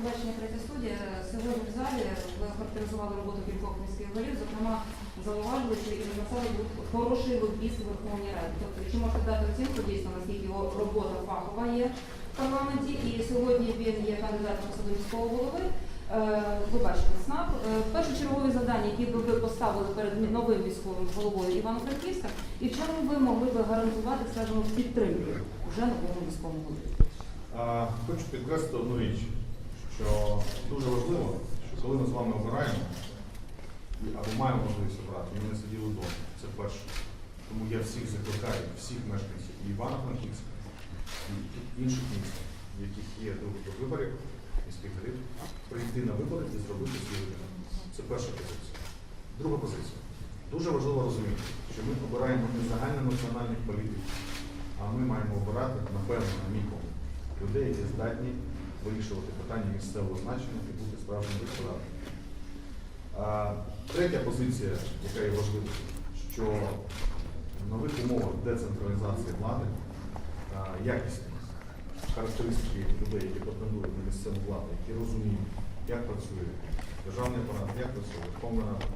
телебачення третя студія. Сьогодні в залі ви характеризували роботу кількох міських голів. Зокрема, зауважили, що Ігор Насалик був хороший лобіст у Верховній Раді. Тобто, чи можете дати оцінку дійсно, наскільки його робота фахова є в парламенті, і сьогодні він є кандидатом посаду міського голови. Е, Ви бачите СНАП. Е, Першочергові завдання, які би ви поставили перед новим міським головою Івано-Франківська, і в чому ви могли би гарантувати, скажімо, підтримку вже новому міському голові? Хочу підкреслити одну річ, дуже важливо, що коли ми з вами обираємо, або маємо можливість обрати, ми не сиділи вдома. Це перше. Тому я всіх закликаю, всіх мешканців і Івано-Франківська, і інших міст, в яких є до виборів міських голів, прийти на вибори і зробити свій вибір. Це перша позиція. Друга позиція. Дуже важливо розуміти, що ми обираємо не загальнонаціональних політиків, а ми маємо обирати, напевно, погляд, людей, які здатні вирішувати питання місцевого значення і бути справжніми депутатами. Третя позиція, яка є важлива, що в нових умовах децентралізації влади якісні характеристики людей, які претендують на місцеву владу, які розуміють, як працює державний апарат, як працює Верховна Рада,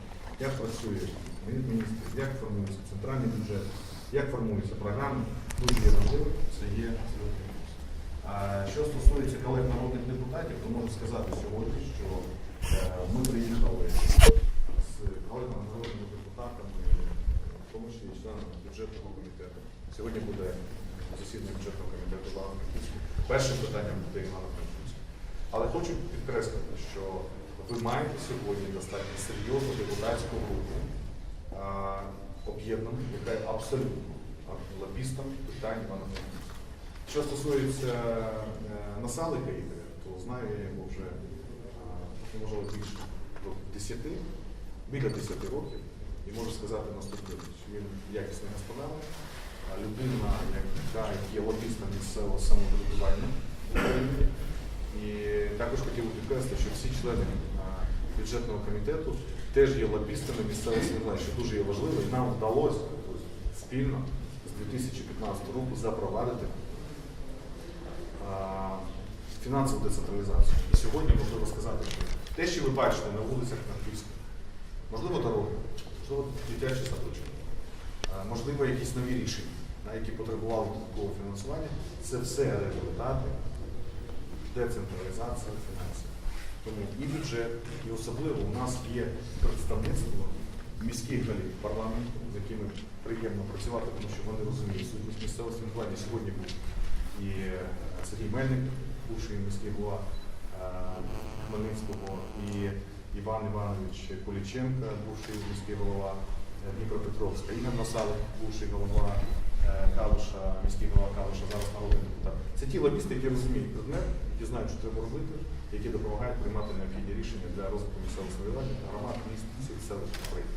як працює міністрів, як формується центральний бюджет, як формуються програми, дуже є важливо, це є абсолютно. Стосується колег народних депутатів, то можу сказати сьогодні, що е, ми приїхали з колегами народними депутатами, в тому числі членами бюджетного комітету. Сьогодні буде засідання бюджетного комітету Івано-Франківського. Першим питанням буде Івано-Франківська. Але хочу підкреслити, що ви маєте сьогодні достатньо серйозну депутатську групу, об'єднану, яка є абсолютно лобістом питань Івано-Франківська. Що стосується е, насалика Ігоря, то знаю я його вже можливо більше років 10, біля 10 років, і можу сказати наступне, що він якісний господар, а людина, яка є лобістом місцевого самоврядування в Україні. І також хотів би підкреслити, що всі члени бюджетного комітету теж є лобістами місцевого самоврядування, що дуже є важливо, і нам вдалося спільно з 2015 року запровадити фінансову децентралізацію. І сьогодні можливо сказати, що те, що ви бачите на вулицях Франківська, можливо, дороги, можливо, дитячий садочок, а, можливо, якісь нові рішення, на які потребували такого фінансування, це все результати децентралізації фінансів. Тому і бюджет, і особливо у нас є представництво міських голів парламенту, з якими приємно працювати, тому що вони розуміють сутність місцевого самоврядування. Сьогодні і е, Сергій Мельник, бувший міський голова е, Хмельницького, і Іван Іванович Поліченка, бувший міський голова е, Дніпропетровська, Ігор Насалик, бувший голова Калуша, міський голова Калуша, зараз народний депутат. Це ті лобісти, які розуміють предмет, які знають, що треба робити, які допомагають приймати необхідні рішення для розвитку місцевого самоврядування, громад, міст, всіх селищ України.